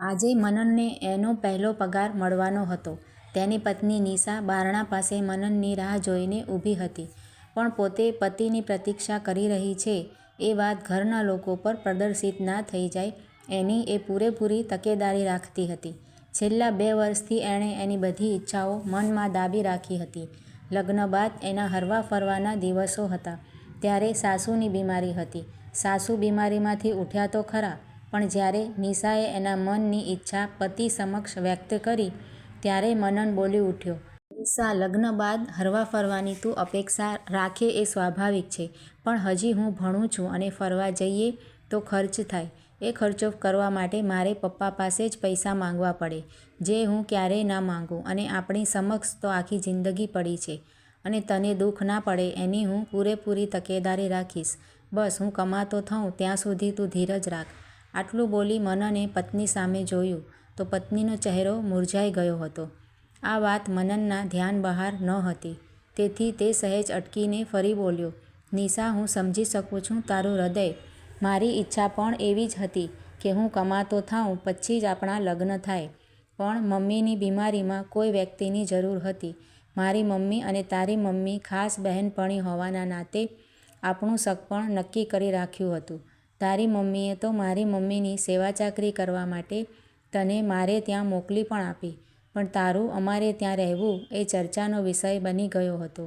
આજે મનનને એનો પહેલો પગાર મળવાનો હતો. તેની પત્ની નિશા બારણા પાસે મનનની રાહ જોઈને ઊભી હતી પણ પોતે પતિની પ્રતીક્ષા કરી રહી છે એ વાત ઘરના લોકો પર પ્રદર્શિત ના થઈ જાય એની એ પૂરેપૂરી તકેદારી રાખતી હતી. છેલ્લા બે વર્ષથી એણે એની બધી ઈચ્છાઓ મનમાં દાબી રાખી હતી. લગ્ન બાદ એના હરવા ફરવાના દિવસો હતા ત્યારે સાસુની બીમારી હતી. સાસુ બીમારીમાંથી ઊઠ્યા તો ખરા પણ જ્યારે નિશાએ એના મનની ઈચ્છા પતિ સમક્ષ વ્યક્ત કરી, ત્યારે મનન બોલી ઉઠ્યો. નિશા, લગ્ન બાદ હરવા ફરવાની તું અપેક્ષા રાખે એ સ્વાભાવિક છે, પણ હજી હું ભણું છું અને ફરવા જઈએ તો ખર્ચ થાય. એ ખર્ચો કરવા માટે મારે પપ્પા પાસે જ પૈસા માંગવા પડે, જે હું ક્યારેય ના માંગું અને આપણી સમક્ષ તો આખી જિંદગી પડી છે અને તને દુઃખ ના પડે એની હું પૂરેપૂરી તકેદારી રાખીશ. બસ, હું કમાતો થઉં, ત્યાં સુધી તું ધીરજ રાખ. આટલું બોલી મનને પત્ની સામે જોયું તો પત્નીનો ચહેરો મૂરઝાઈ ગયો હતો. આ વાત મનનના ધ્યાન બહાર ન હતી તેથી તે સહેજ અટકીને ફરી બોલ્યો, નિશા, હું સમજી શકું છું તારું હૃદય. મારી ઈચ્છા પણ એવી જ હતી કે હું કમાતો થાઉં પછી જ આપણા લગ્ન થાય પણ મમ્મીની બીમારીમાં કોઈ વ્યક્તિની જરૂર હતી. મારી મમ્મી અને તારી મમ્મી ખાસ બહેનપણી હોવાના નાતે આપણું સગપણ નક્કી કરી રાખ્યું હતું. તારી મમ્મીએ તો મારી મમ્મીની સેવા ચાકરી કરવા માટે તને મારે ત્યાં મોકલી પણ આપી, પણ તારું અમારે ત્યાં રહેવું એ ચર્ચાનો વિષય બની ગયો હતો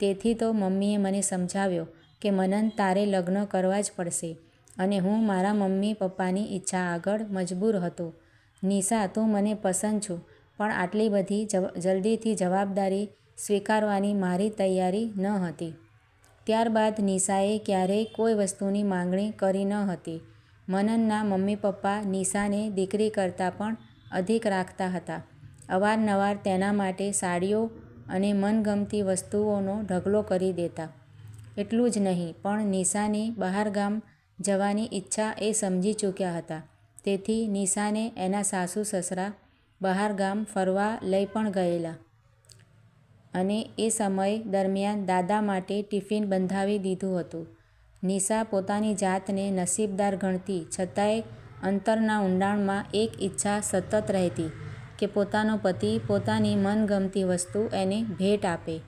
તેથી તો મમ્મીએ મને સમજાવ્યો કે મનન તારે લગ્ન કરવા જ પડશે અને હું મારા મમ્મી પપ્પાની ઈચ્છા આગળ મજબૂર હતો. નિશા, તું મને પસંદ છું, પણ આટલી બધી જલ્દીથી જવાબદારી સ્વીકારવાની મારી તૈયારી નહોતી. ત્યારબાદ નિશાએ ક્યારેય કોઈ વસ્તુની માંગણી કરી ન હતી મનનના મમ્મી પપ્પા નિશાને દીકરી કરતાં પણ અધિક રાખતા હતા. અવારનવાર તેના માટે સાડીઓ અને મનગમતી વસ્તુઓનો ઢગલો કરી દેતા. એટલું જ નહીં, પણ નિશાની બહારગામ જવાની ઈચ્છા એ સમજી ચૂક્યા હતા તેથી નિશાને એના સાસુ, સસરા બહારગામ ફરવા લઈ પણ ગયેલા. અને એ સમય દરમિયાન દાદા માટે ટિફિન બંધાવી દીધું હતું. નિશા પોતાની જાતને નસીબદાર ગણતી, છતાંય અંતરના ઊંડાણમાં એક ઈચ્છા સતત રહેતી કે પોતાનો પતિ પોતાની મનગમતી વસ્તુ એને ભેટ આપે.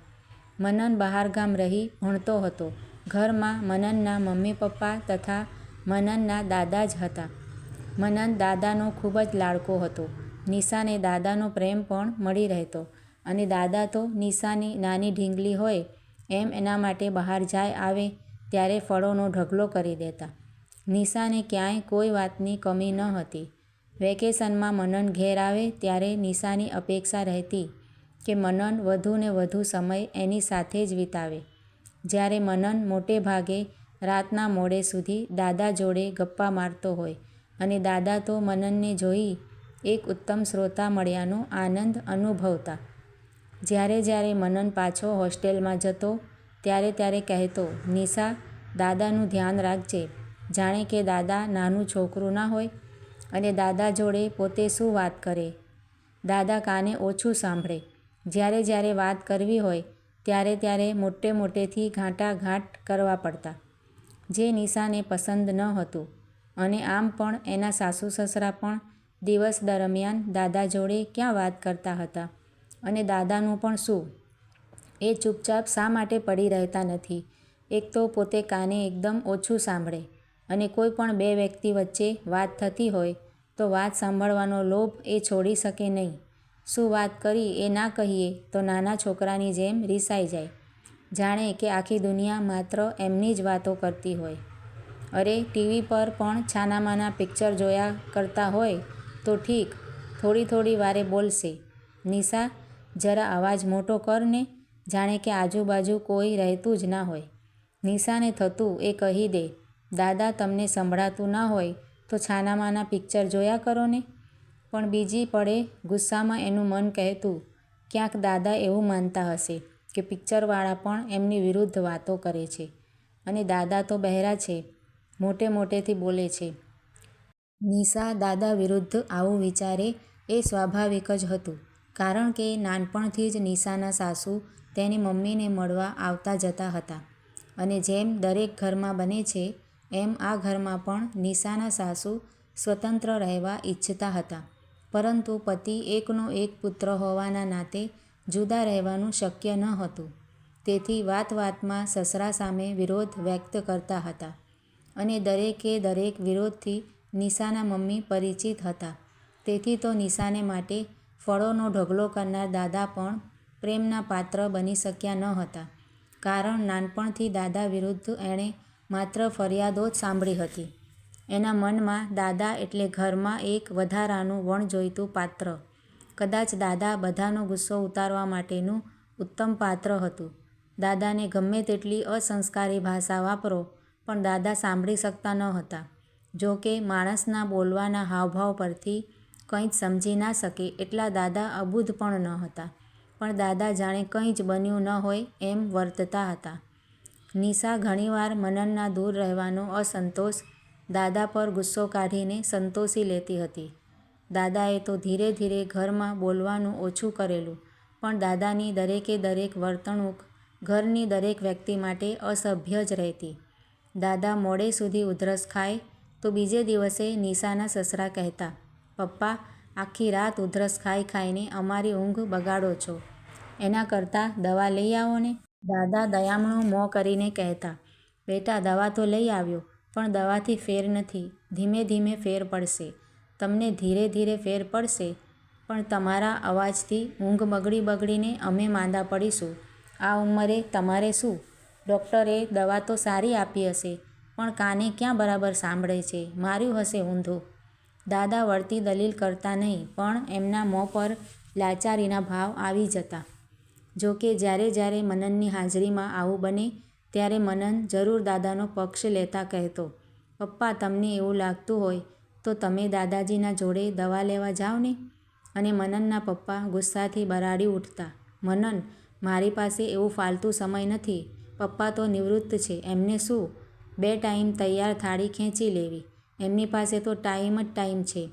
મનન બહારગામ રહી ભણતો હતો. ઘરમાં મનનના મમ્મી પપ્પા તથા મનનના દાદા જ હતા. મનન દાદાનો ખૂબ જ લાડકો હતો. નિશાને દાદાનો પ્રેમ પણ મળી રહેતો અને દાદા તો નિશાની નાની ઢીંગલી હોય, એમ એના માટે બહાર જાય આવે ત્યારે ફળોનો ઢગલો કરી દેતા. નિશાને ક્યાંય કોઈ વાતની કમી ન હતી વેકેશનમાં મનન ઘેર આવે ત્યારે નિશાની અપેક્ષા રહેતી કે મનન વધુને વધુ સમય એની સાથે જ વિતાવે. જ્યારે મનન મોટે ભાગે રાતના મોડે સુધી દાદા જોડે ગપ્પા મારતો હોય અને દાદા તો મનનને જોઈ એક ઉત્તમ શ્રોતા મળ્યાનો આનંદ અનુભવતા. જ્યારે જ્યારે મનન પાછો હોસ્ટેલમાં જતો, ત્યારે ત્યારે કહેતો, નિશા, દાદાનું ધ્યાન રાખજે જાણે કે દાદા નાનું છોકરું ના હોય અને દાદા જોડે પોતે શું વાત કરે. દાદા કાને ઓછું સાંભળે. જ્યારે જ્યારે વાત કરવી હોય, ત્યારે ત્યારે મોટે મોટેથી ઘાંટાઘાંટ કરવા પડતા. જે નિશાને પસંદ ન હતું અને આમ પણ એના સાસુ સસરા પણ દિવસ દરમિયાન દાદા જોડે ક્યાં વાત કરતા હતા અને દાદાનું પણ શું? એ ચૂપચાપ શા માટે પડી રહેતા નથી? એક તો પોતે કાને એકદમ ઓછું સાંભળે અને કોઈ પણ બે વ્યક્તિ વચ્ચે વાત થતી હોય તો વાત સાંભળવાનો લોભ એ છોડી શકે નહીં. શું વાત કરી એ ના કહીએ તો નાના છોકરાની જેમ રિસાઈ જાય. જાણે કે આખી દુનિયા માત્ર એમની જ વાતો કરતી હોય. અરે, ટીવી પર પણ છાનામાના પિક્ચર જોયા કરતા હોય તો ઠીક, થોડી થોડી વારે બોલશે નિશા જરા અવાજ મોટો કર ને જાણે કે આજુબાજુ કોઈ રહેતું જ ના હોય. નિશાને થતું એ કહી દે, દાદા, તમને સંભળાતું ના હોય તો છાનામાના પિક્ચર જોયા કરો ને. પણ બીજી પડે ગુસ્સામાં એનું મન કહેતું, ક્યાંક દાદા એવું માનતા હશે કે પિક્ચરવાળા પણ એમની વિરુદ્ધ વાતો કરે છે અને દાદા તો બહેરા છે, મોટે મોટેથી બોલે છે. નિશા દાદા વિરુદ્ધ આવું વિચારે એ સ્વાભાવિક જ હતું કારણ કે નાનપણથી જ નિશાના સાસુ તેની મમ્મીને મળવા આવતા જતા હતા. અને જેમ દરેક ઘરમાં બને છે, એમ આ ઘરમાં પણ નિશાના સાસુ સ્વતંત્ર રહેવા ઈચ્છતા હતા. પરંતુ પતિ એકનો એક પુત્ર હોવાના નાતે જુદા રહેવાનું શક્ય ન હતું. તેથી વાત વાતમાં સસરા સામે વિરોધ વ્યક્ત કરતા હતા. અને દરેકે દરેક વિરોધથી નિશાના મમ્મી પરિચિત હતા. તેથી તો નિશાને માટે ફળોનો ઢગલો કરનાર દાદા પણ પ્રેમના પાત્ર બની શક્યા ન હતા. કારણ નાનપણથી દાદા વિરુદ્ધ એણે માત્ર ફરિયાદો જ સાંભળી હતી. એના મનમાં દાદા એટલે ઘરમાં એક વધારાનું વણ જોઈતું પાત્ર. કદાચ દાદા બધાનો ગુસ્સો ઉતારવા માટેનું ઉત્તમ પાત્ર હતું. દાદાને ગમે તેટલી અસંસ્કારી ભાષા વાપરો, પણ દાદા સાંભળી શકતા ન હતા. જો કે માણસના બોલવાના હાવભાવ પરથી કંઈ જ સમજી ના શકે એટલા દાદા અબુધ પણ ન હતા. પણ દાદા જાણે કંઈ જ બન્યું ન હોય એમ વર્તતા હતા. નિશા ઘણીવાર મનનના દૂર રહેવાનો અસંતોષ દાદા પર ગુસ્સો કાઢીને સંતોષી લેતી હતી. દાદાએ તો ધીરે ધીરે ઘરમાં બોલવાનું ઓછું કરેલું, પણ દાદાની દરેકે દરેક વર્તણૂક ઘરની દરેક વ્યક્તિ માટે અસભ્ય જ રહેતી. દાદા મોડે સુધી ઉધરસ ખાય તો બીજે દિવસે નિશાના સસરા કહેતા પપ્પા, આખી રાત ઉધરસ ખાઈ ખાઈને અમારી ઊંઘ બગાડો છો. એના કરતાં દવા લઈ આવો ને. દાદા દયામણું મોં કરીને કહેતા, બેટા, દવા તો લઈ આવ્યો, પણ દવાથી ફેર નથી. ધીમે ધીમે ફેર પડશે. તમને ધીરે ધીરે ફેર પડશે. પણ તમારા અવાજથી ઊંઘ બગડી બગડીને અમે માંદા પડીશું. આ ઉંમરે તમારે શું? ડૉક્ટરે દવા તો સારી આપી હશે, પણ કાને ક્યાં બરાબર સાંભળે છે? માર્યું હશે ઊંધું. દાદા વળતી દલીલ કરતા નહીં, પણ એમના મોં પર લાચારીના ભાવ આવી જતા. જો કે જ્યારે જ્યારે મનનની હાજરીમાં આવું બને, ત્યારે મનન જરૂર દાદાનો પક્ષ લેતા કહેતો, પપ્પા, તમને એવું લાગતું હોય તો તમે દાદાજીના જોડે દવા લેવા જાઓ ને? અને મનનના પપ્પા ગુસ્સાથી બરાડી ઉઠતા, મનન, મારી પાસે એવું ફાલતુ સમય નથી. પપ્પા તો નિવૃત્ત છે, એમને શું? બે ટાઈમ તૈયાર થાળી ખેંચી લેવી. એમની પાસે તો ટાઈમ જ ટાઈમ છે.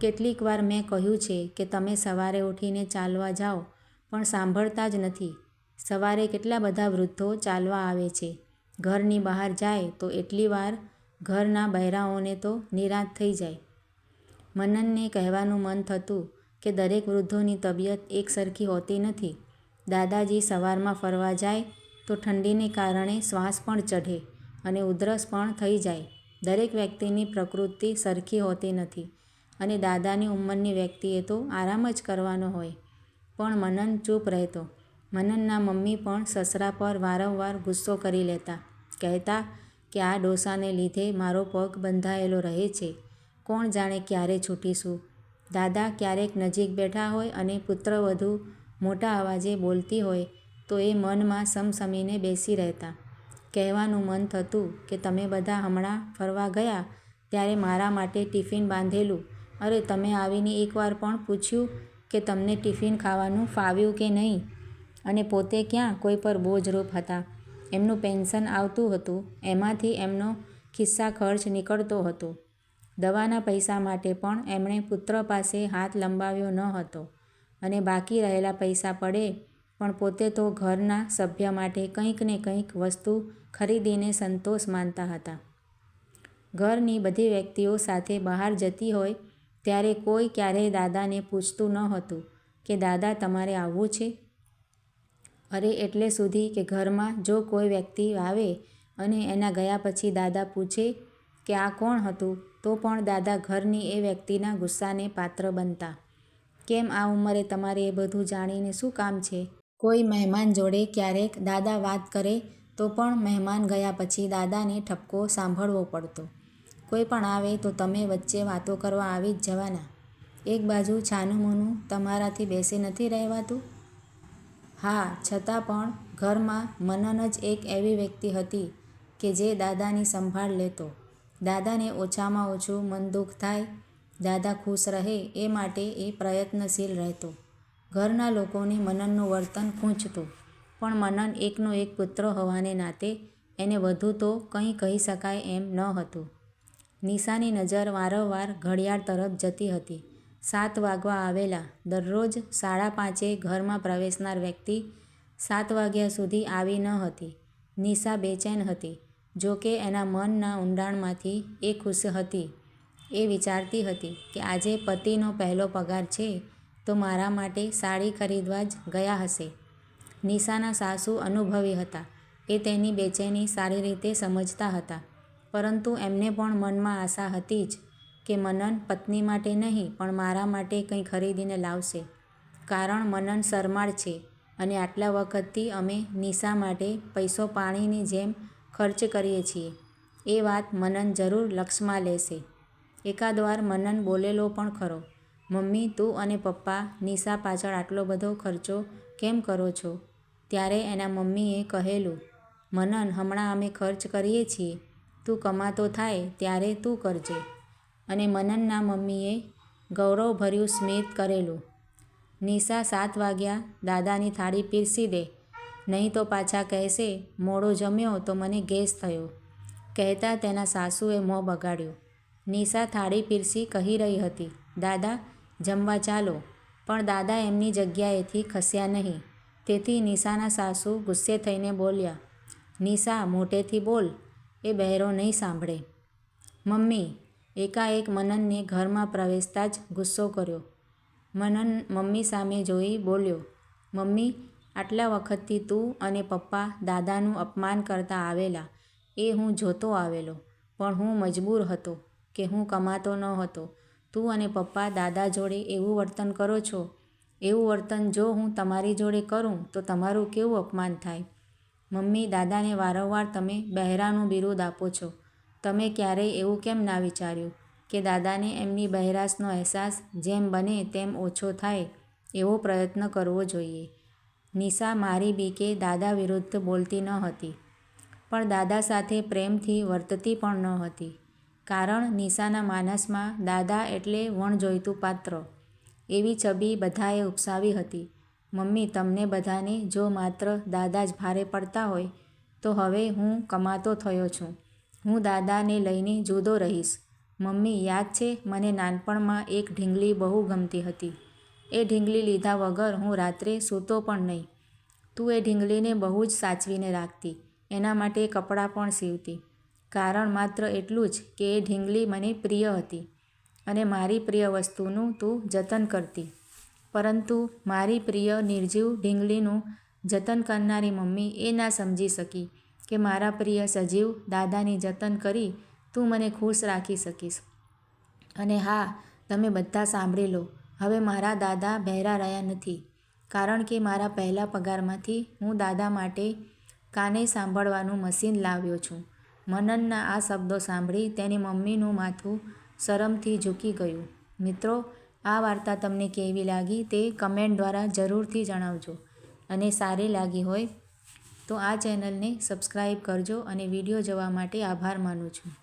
કેટલીક વાર મેં કહ્યું છે કે તમે સવારે ઉઠીને ચાલવા જાઓ, પણ સાંભળતા જ નથી. સવારે કેટલા બધા વૃદ્ધો ચાલવા આવે છે. ઘરની બહાર જાય તો એટલી વાર ઘરના બહેરાઓને તો નિરાશ થઈ જાય. મનનને કહેવાનું મન થતું કે દરેક વૃદ્ધોની તબિયત એકસરખી હોતી નથી. દાદાજી સવારમાં ફરવા જાય તો ઠંડીને કારણે શ્વાસ પણ ચઢે અને ઉધરસ પણ થઈ જાય. દરેક વ્યક્તિની પ્રકૃતિ સરખી હોતી નથી અને દાદાની ઉંમરની વ્યક્તિએ તો આરામ જ કરવાનો હોય. પણ મનન ચૂપ રહેતો. મનનના મમ્મી પણ સસરા પર વારંવાર ગુસ્સો કરી લેતા. કહેતા કે આ ડોસાને લીધે મારો પગ બંધાયેલો રહે છે. કોણ જાણે ક્યારે છૂટીશું? દાદા ક્યારેક નજીક બેઠા હોય અને પુત્રવધુ મોટા અવાજે બોલતી હોય તો એ મનમાં સમસમીને બેસી રહેતા. કહેવાનું મન થતું કે તમે બધા હમણાં ફરવા ગયા ત્યારે મારા માટે ટિફિન બાંધેલું. અરે, તમે આવીને એકવાર પણ પૂછ્યું કે તમને ટિફિન ખાવાનું ફાવ્યું કે નહીં? અને પોતે ક્યાં કોઈ પર બોજરૂપ હતા. એમનું પેન્શન આવતું હતું. એમાંથી એમનો ખિસ્સા ખર્ચ નીકળતો હતો. દવાના પૈસા માટે પણ એમણે પુત્ર પાસે હાથ લંબાવ્યો ન હતો. અને બાકી રહેલા પૈસા પડે પણ પોતે તો ઘરના સભ્ય માટે કંઈક ને કંઈક વસ્તુ ખરીદીને સંતોષ માનતા હતા. ઘરની બધી વ્યક્તિઓ સાથે બહાર જતી હોય ત્યારે કોઈ ક્યારેય દાદાને પૂછતું ન હતું કે, દાદા, તમારે આવવું છે? અરે, એટલે સુધી કે ઘરમાં જો કોઈ વ્યક્તિ આવે અને એના ગયા પછી દાદા પૂછે કે, આ કોણ હતું? તો પણ દાદા ઘરની એ વ્યક્તિના ગુસ્સાને પાત્ર બનતા. કેમ આ ઉંમરે તમારે એ બધું જાણીને શું કામ છે? કોઈ મહેમાન જોડે ક્યારેક દાદા વાત કરે, તો પણ મહેમાન ગયા પછી દાદાને ઠપકો સાંભળવો પડતો. કોઈ પણ આવે તો તમે વચ્ચે વાતો કરવા આવી જ જવાના. એક બાજુ છાનુમુનું તમારાથી બેસી નથી રહેવાતું? હા, છતાં પણ ઘરમાં મનન જ એક એવી વ્યક્તિ હતી કે જે દાદાની સંભાળ લેતો. દાદાને ઓછામાં ઓછું મન દુઃખ થાય, દાદા ખુશ રહે એ માટે એ પ્રયત્નશીલ રહેતો. ઘરના લોકોને મનનનું વર્તન ખૂંચતું. પણ મનન એકનો એક પુત્ર હોવાને નાતે એને વધુ તો કંઈ કહી શકાય એમ ન હતું. નિશાની નજર વારંવાર ઘડિયાળ તરફ જતી હતી. સાત વાગવા આવેલા. દરરોજ સાડા પાંચે ઘરમાં પ્રવેશનાર વ્યક્તિ સાત વાગ્યા સુધી આવી ન હતી. નિશા બેચેન હતી. જો કે એના મનના ઊંડાણમાંથી એ ખુશ હતી. એ વિચારતી હતી કે આજે પતિનો પહેલો પગાર છે. તો મારા માટે સાડી ખરીદવા જ ગયા હશે. નિશાના સાસુ અનુભવી હતા. એ તેની બેચેની સારી રીતે સમજતા હતા. પરંતુ એમને પણ મનમાં આશા હતી જ કે મનન પત્ની માટે નહીં, પણ મારા માટે કંઈ ખરીદીને લાવશે. કારણ મનન શરમાળ છે અને આટલા વખતથી અમે નિશા માટે પૈસો પાણીની જેમ ખર્ચ કરીએ છીએ. એ વાત મનન જરૂર લક્ષમાં લેશે. એકાદ વાર મનન બોલેલો પણ ખરો. મમ્મી, તું અને પપ્પા, નિશા પાછળ આટલો બધો ખર્ચો કેમ કરો છો? ત્યારે એના મમ્મીએ કહેલું, મનન, હમણાં અમે ખર્ચ કરીએ છીએ. તું કમાતો થાય ત્યારે તું કરજે. અને મનનના મમ્મીએ ગૌરવભર્યું સ્મિત કરેલું. નિશા, સાત વાગ્યા. દાદાની થાળી પીરસી દે. નહીં તો પાછા કહેશે, મોડો જમ્યો તો મને ગેસ થયો. કહેતા તેના સાસુએ મોં બગાડ્યું. નિશા થાળી પીરસી કહી રહી હતી, દાદા જમવા ચાલો. પણ દાદા એમની જગ્યાએથી ખસ્યા નહીં. તેથી નિશાના સાસુ ગુસ્સે થઈને બોલ્યા, નિશા, મોટેથી બોલ. એ બહેરો નહીં સાંભળે. મમ્મી, એકાએક મનનને ઘરમાં પ્રવેશતા જ ગુસ્સો કર્યો. મનન મમ્મી સામે જોઈ બોલ્યો, મમ્મી, આટલા વખતથી તું અને પપ્પા દાદાનું અપમાન કરતા આવેલા. એ હું જોતો આવેલો, પણ હું મજબૂર હતો કે હું કમાતો ન હતો. તું અને પપ્પા દાદા જોડે એવું વર્તન કરો છો? એવું વર્તન જો હું તમારી જોડે કરું, તો તમારું કેવું અપમાન થાય? મમ્મી, દાદાને વારંવાર તમે બહેરાનું બિરુદ આપો છો. તમે ક્યારેય એવું કેમ ના વિચાર્યું કે દાદાને એમની બહેરાશનો અહેસાસ જેમ બને તેમ ઓછો થાય? એવો પ્રયત્ન કરવો જોઈએ. નિશા મારી બીકે દાદા વિરુદ્ધ બોલતી ન હતી. પણ દાદા સાથે પ્રેમથી વર્તતી પણ ન હતી. કારણ નિશાના માનસમાં દાદા એટલે વણજોઈતું પાત્ર. એવી છબી બધાએ ઉપસાવી હતી. મમ્મી, તમને બધાને જો માત્ર દાદા જ ભારે પડતા હોય, તો હવે હું કમાતો થયો છું. હું દાદાને લઈને જુદો રહીશ. મમ્મી, યાદ છે, મને નાનપણમાં એક ઢીંગલી બહુ ગમતી હતી. એ ઢીંગલી લીધા વગર હું રાત્રે સૂતો પણ નહીં. તું એ ઢીંગલીને બહુ જ સાચવીને રાખતી. એના માટે કપડાં પણ સીવતી. કારણ માત્ર એટલું જ કે એ ઢીંગલી મને પ્રિય હતી અને મારી પ્રિય વસ્તુનું તું જતન કરતી. પરંતુ મારી પ્રિય નિર્જીવ ઢીંગલીનું જતન કરનારી મમ્મી એ ના સમજી શકી કે મારા પ્રિય સજીવ દાદાની જતન કરી તું મને ખુશ રાખી શકીશ. અને હા, તમે બધા સાંભળી લો, હવે મારા દાદા બહેરા રહ્યા નથી કારણ કે મારા પહેલા પગારમાંથી હું દાદા માટે કાને સાંભળવાનું મશીન લાવ્યો છું. મનનના આ શબ્દો સાંભળી તેની મમ્મીનું માથું શરમથી ઝૂકી ગયું. મિત્રો, આ વાર્તા તમને કેવી લાગી તે કમેન્ટ દ્વારા જરૂરથી જણાવજો અને સારી લાગી હોય તો આ ચેનલને સબસ્ક્રાઈબ કરજો અને વીડિયો જોવા માટે આભાર માનું છું.